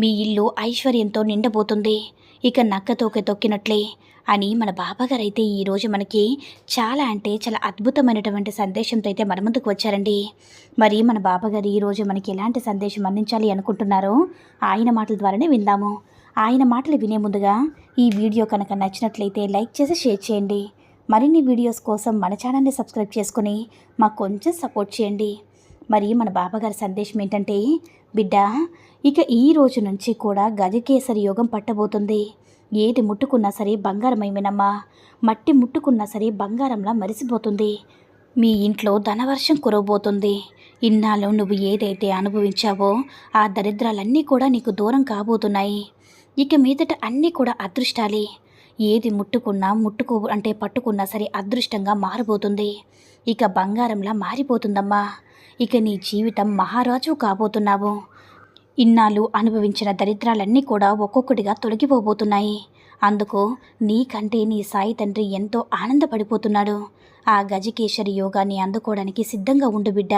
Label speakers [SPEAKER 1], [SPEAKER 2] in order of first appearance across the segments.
[SPEAKER 1] మీ ఇల్లు ఐశ్వర్యంతో నిండబోతుంది. ఇక నక్క తోక తొక్కినట్లే అని మన బాబాగారైతే అయితే ఈరోజు మనకి చాలా అంటే చాలా అద్భుతమైనటువంటి సందేశంతో అయితే మన ముందుకు వచ్చారండి. మరి మన బాబాగారు ఈరోజు మనకి ఎలాంటి సందేశం అందించాలి అనుకుంటున్నారో ఆయన మాటల ద్వారానే విందాము. ఆయన మాటలు వినే ముందుగా ఈ వీడియో కనుక నచ్చినట్లయితే లైక్ చేసి షేర్ చేయండి. మరిన్ని వీడియోస్ కోసం మన ఛానల్ని సబ్స్క్రైబ్ చేసుకుని మాకు కొంచెం సపోర్ట్ చేయండి. మరి మన బాబాగారి సందేశం ఏంటంటే బిడ్డ ఇక ఈ రోజు నుంచి కూడా గజకేసరి యోగం పట్టబోతుంది. ఏది ముట్టుకున్నా సరే బంగారమైమేనమ్మా మట్టి ముట్టుకున్నా సరే బంగారంలా మరిసిపోతుంది. మీ ఇంట్లో ధనవర్షం కురవబోతుంది. ఇన్నాళ్ళు నువ్వు ఏదైతే అనుభవించావో ఆ దరిద్రాలన్నీ కూడా నీకు దూరం కాబోతున్నాయి. ఇక మీదట అన్నీ కూడా అదృష్టాలే. ఏది ముట్టుకున్నా ముట్టుకో అంటే పట్టుకున్నా సరే అదృష్టంగా మారబోతుంది. ఇక బంగారంలా మారిపోతుందమ్మా. ఇక నీ జీవితం మహారాజు కాబోతున్నావు. ఇన్నాళ్ళు అనుభవించిన దరిద్రాలన్నీ కూడా ఒక్కొక్కటిగా తొలగిపోబోతున్నాయి. అందుకు నీకంటే నీ సాయి తండ్రి ఎంతో ఆనందపడిపోతున్నాడు. ఆ గజకేశ్వరి యోగాన్ని అందుకోవడానికి సిద్ధంగా ఉండు బిడ్డ.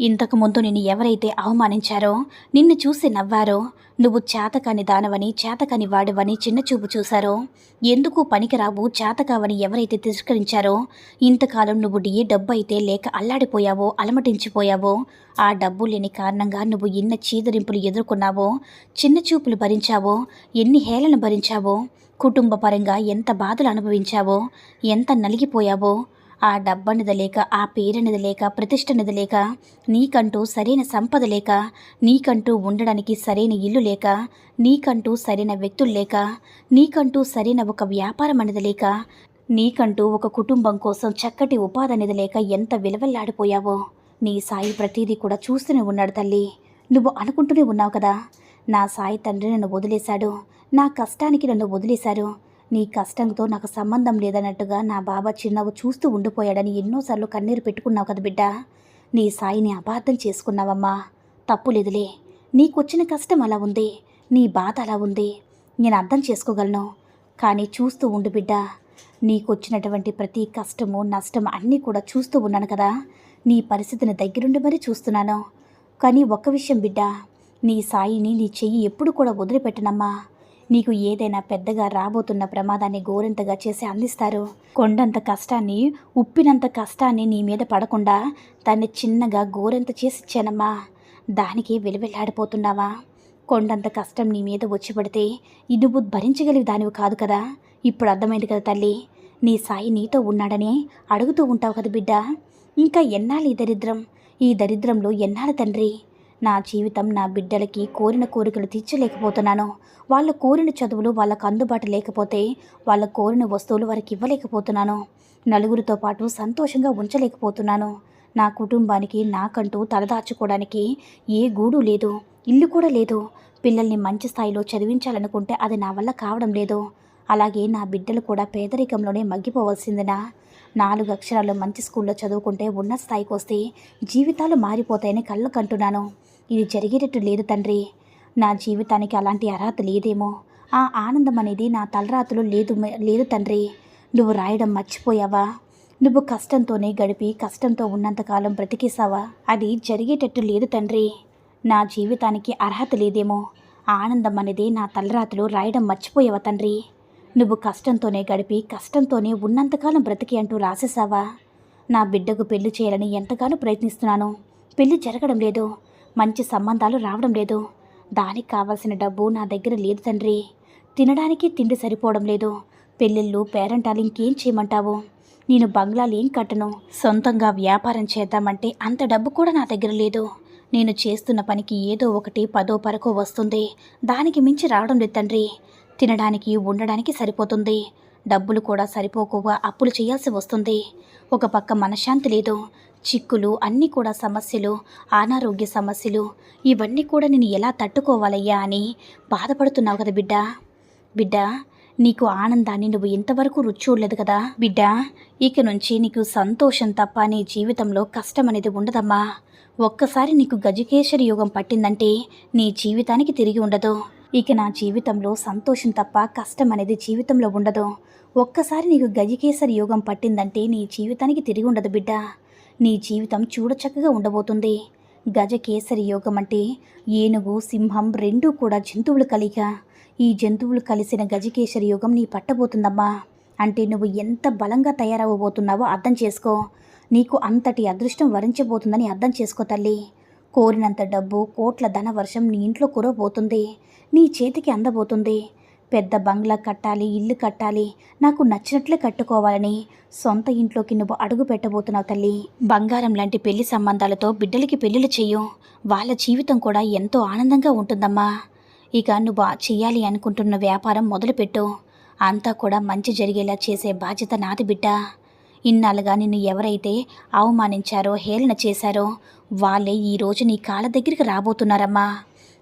[SPEAKER 1] ఇంతకు ముందు నిన్ను ఎవరైతే అవమానించారో నిన్ను చూసి నవ్వారో నువ్వు చేతకాని దానవని చేతకాని వాడివని చిన్నచూపు చూశారో ఎందుకు పనికిరావు చేతకావని ఎవరైతే తిరస్కరించారో ఇంతకాలం నువ్వు ఏ డబ్బు అయితే లేక అల్లాడిపోయావో అలమటించిపోయావో ఆ డబ్బు లేని కారణంగా నువ్వు ఎన్న చీదరింపులు ఎదుర్కొన్నావో చిన్న చూపులు భరించావో ఎన్ని హేళన భరించావో కుటుంబపరంగా ఎంత బాధలు అనుభవించావో ఎంత నలిగిపోయావో ఆ డబ్బనిది లేక ఆ పేరనిది లేక ప్రతిష్టనిది లేక నీకంటూ సరైన సంపద లేక నీకంటూ ఉండడానికి సరైన ఇల్లు లేక నీకంటూ సరైన వ్యక్తులు లేక నీకంటూ సరైన ఒక వ్యాపారం అనేది లేక నీకంటూ ఒక కుటుంబం కోసం చక్కటి ఉపాధి అనేది లేక ఎంత విలువల్లాడిపోయావో నీ సాయి ప్రతిదీ కూడా చూస్తూనే ఉన్నాడు తల్లి. నువ్వు అనుకుంటూనే ఉన్నావు కదా నా సాయి తండ్రి నన్ను వదిలేశాడు నా కష్టానికి నన్ను వదిలేశారు నీ కష్టంతో నాకు సంబంధం లేదన్నట్టుగా నా బాబా చిన్నవు చూస్తూ ఉండిపోయాడని ఎన్నోసార్లు కన్నీరు పెట్టుకున్నావు కదా బిడ్డ. నీ సాయిని అబార్థం చేసుకున్నావమ్మా. తప్పు లేదులే. నీకొచ్చిన కష్టం అలా ఉంది. నీ బాధ అలా ఉంది. నేను అర్థం చేసుకోగలను. కానీ చూస్తూ ఉండు బిడ్డ. నీకొచ్చినటువంటి ప్రతి కష్టము నష్టం అన్నీ కూడా చూస్తూ ఉన్నాను కదా. నీ పరిస్థితిని దగ్గరుండి మరీ చూస్తున్నాను. కానీ ఒక్క విషయం బిడ్డ. నీ సాయిని నీ చెయ్యి ఎప్పుడు కూడా వదిలిపెట్టనమ్మా. నీకు ఏదైనా పెద్దగా రాబోతున్న ప్రమాదాన్ని గోరింతగా చేసి అందిస్తారు. కొండంత కష్టాన్ని ఉప్పినంత కష్టాన్ని నీ మీద పడకుండా దాన్ని చిన్నగా గోరింత చేసి ఇచ్చానమ్మా. దానికి వెలువెల్లాడిపోతున్నావా కొండంత కష్టం నీ మీద వచ్చి పడితే ఇది నువ్వు భరించగలిగి దానివి కాదు కదా? ఇప్పుడు అర్థమైంది కదా తల్లి. నీ సాయి నీతో ఉన్నాడని అడుగుతూ ఉంటావు కదా బిడ్డ. ఇంకా ఎన్నాళ్ళు ఈ దరిద్రం? ఈ దరిద్రంలో ఎన్నాళ్ళు తండ్రి? నా జీవితం నా బిడ్డలకి కోరిన కోరికలు తీర్చలేకపోతున్నాను. వాళ్ళ కోరిన చదువులు వాళ్ళకు అందుబాటు లేకపోతే వాళ్ళ కోరిన వస్తువులు వారికి ఇవ్వలేకపోతున్నాను. నలుగురితో పాటు సంతోషంగా ఉంచలేకపోతున్నాను. నా కుటుంబానికి నాకంటూ తలదాచుకోవడానికి ఏ గూడు లేదు ఇల్లు కూడా లేదు. పిల్లల్ని మంచి స్థాయిలో చదివించాలనుకుంటే అది నా వల్ల కావడం లేదు. అలాగే నా బిడ్డలు కూడా పేదరికంలోనే మగ్గిపోవలసిందినా. నాలుగు అక్షరాలు మంచి స్కూల్లో చదువుకుంటే ఉన్న స్థాయికి వస్తే జీవితాలు మారిపోతాయని కళ్ళు కంటున్నాను. ఇది జరిగేటట్టు లేదు తండ్రి. నా జీవితానికి అలాంటి అర్హత లేదేమో. ఆ ఆనందం అనేది నా తలరాతులు లేదు లేదు తండ్రి. నువ్వు రాయడం మర్చిపోయావా? నువ్వు కష్టంతోనే గడిపి కష్టంతో ఉన్నంతకాలం బ్రతికేసావా అది జరిగేటట్టు లేదు తండ్రి. నా జీవితానికి అర్హత లేదేమో. ఆనందం అనేది నా తలరాతులు రాయడం మర్చిపోయావా తండ్రి? నువ్వు కష్టంతోనే గడిపి కష్టంతోనే ఉన్నంతకాలం బ్రతికి అంటూ రాసేసావా నా బిడ్డకు పెళ్ళి చేయాలని ఎంతగానో ప్రయత్నిస్తున్నాను. పెళ్ళి జరగడం లేదు. మంచి సంబంధాలు రావడం లేదు. దానికి కావాల్సిన డబ్బు నా దగ్గర లేదు తండ్రి. తినడానికి తిండి సరిపోవడం లేదు. పెళ్ళిళ్ళు పేరెంటాలు ఇంకేం చేయమంటావు? నేను బంగ్లాలు ఏం కట్టను? సొంతంగా వ్యాపారం చేద్దామంటే అంత డబ్బు కూడా నా దగ్గర లేదు. నేను చేస్తున్న పనికి ఏదో ఒకటి పదో పరకో వస్తుంది. దానికి మించి రావడం లేదు తండ్రి. తినడానికి ఉండడానికి సరిపోతుంది. డబ్బులు కూడా సరిపోకుగా అప్పులు చేయాల్సి వస్తుంది. ఒక పక్క మనశ్శాంతి లేదు. చిక్కులు అన్నీ కూడా సమస్యలు అనారోగ్య సమస్యలు ఇవన్నీ కూడా నేను ఎలా తట్టుకోవాలయ్యా అని బాధపడుతున్నావు కదా బిడ్డ. బిడ్డ నీకు ఆనందాన్ని నువ్వు ఇంతవరకు రుచి చూడలేదు కదా బిడ్డ. ఇక నుంచి నీకు సంతోషం తప్ప నీ జీవితంలో కష్టం అనేది ఉండదమ్మా. ఒక్కసారి నీకు గజకేశ్వరి యోగం పట్టిందంటే నీ జీవితానికి తిరిగి ఉండదు. ఇక నా జీవితంలో సంతోషం తప్ప కష్టం అనేది జీవితంలో ఉండదు. ఒక్కసారి నీకు గజకేసరి యోగం పట్టిందంటే నీ జీవితానికి తిరిగి ఉండదు బిడ్డ. నీ జీవితం చూడచక్కగా ఉండబోతుంది. గజకేసరి యోగం అంటే ఏనుగు సింహం రెండూ కూడా జంతువులు కలిగా. ఈ జంతువులు కలిసిన గజకేసరి యోగం నీ పట్టబోతుందమ్మా. అంటే నువ్వు ఎంత బలంగా తయారవ్వబోతున్నావో అర్థం చేసుకో. నీకు అంతటి అదృష్టం వరించబోతుందని అర్థం చేసుకో తల్లి. కోరినంత డబ్బు కోట్ల ధన వర్షం నీ ఇంట్లో కురవబోతుంది. నీ చేతికి అందబోతుంది. పెద్ద బంగ్లా కట్టాలి ఇల్లు కట్టాలి. నాకు నచ్చినట్లే కట్టుకోవాలని సొంత ఇంట్లోకి నువ్వు అడుగు పెట్టబోతున్నావు తల్లి. బంగారం లాంటి పెళ్ళి సంబంధాలతో బిడ్డలకి పెళ్ళిళ్ళు చెయ్యు. వాళ్ళ జీవితం కూడా ఎంతో ఆనందంగా ఉంటుందమ్మా. ఇక నువ్వు చేయాలి అనుకుంటున్న వ్యాపారం మొదలుపెట్టు. అంతా కూడా మంచి జరిగేలా చేసే బాధ్యత నాది బిడ్డ. ఇన్నాళ్ళుగా నిన్ను ఎవరైతే అవమానించారో హేళన చేశారో వాళ్ళే ఈరోజు నీ కాళ్ళ దగ్గరికి రాబోతున్నారమ్మా.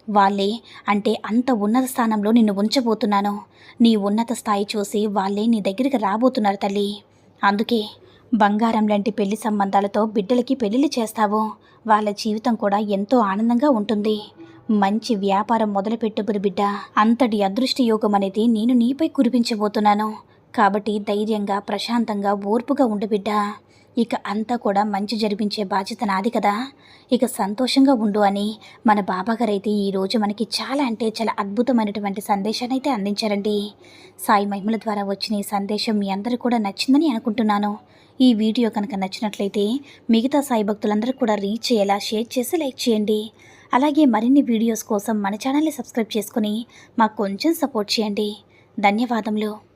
[SPEAKER 1] వాళ్ళే అంటే అంత ఉన్నత స్థానంలో నిన్ను ఉంచబోతున్నాను. నీ ఉన్నత స్థాయి చూసి వాళ్ళే నీ దగ్గరికి రాబోతున్నారు తల్లి. అందుకే బంగారం లాంటి పెళ్ళి సంబంధాలతో బిడ్డలకి పెళ్ళిళ్ళు చేస్తావు. వాళ్ళ జీవితం కూడా ఎంతో ఆనందంగా ఉంటుంది. మంచి వ్యాపారం మొదలుపెట్టుబడి బిడ్డ అంతటి అదృష్ట యోగం అనేది నేను నీపై కురిపించబోతున్నాను. కాబట్టి ధైర్యంగా ప్రశాంతంగా ఓర్పుగా ఉండు బిడ్డ. ఇక అంతా కూడా మంచి జరిపించే బాధ్యత నాది కదా. ఇక సంతోషంగా ఉండు అని మన బాబాగారు అయితే ఈరోజు మనకి చాలా అంటే చాలా అద్భుతమైనటువంటి సందేశాన్ని అయితే అందించారండి. సాయి మహిమల ద్వారా వచ్చిన ఈ సందేశం మీ అందరూ కూడా నచ్చిందని అనుకుంటున్నాను. ఈ వీడియో కనుక నచ్చినట్లయితే మిగతా సాయి భక్తులందరూ కూడా రీచ్ అయ్యేలా షేర్ చేసి లైక్ చేయండి. అలాగే మరిన్ని వీడియోస్ కోసం మన ఛానల్ని సబ్స్క్రైబ్ చేసుకుని మాకు కొంచెం సపోర్ట్ చేయండి. ధన్యవాదములు.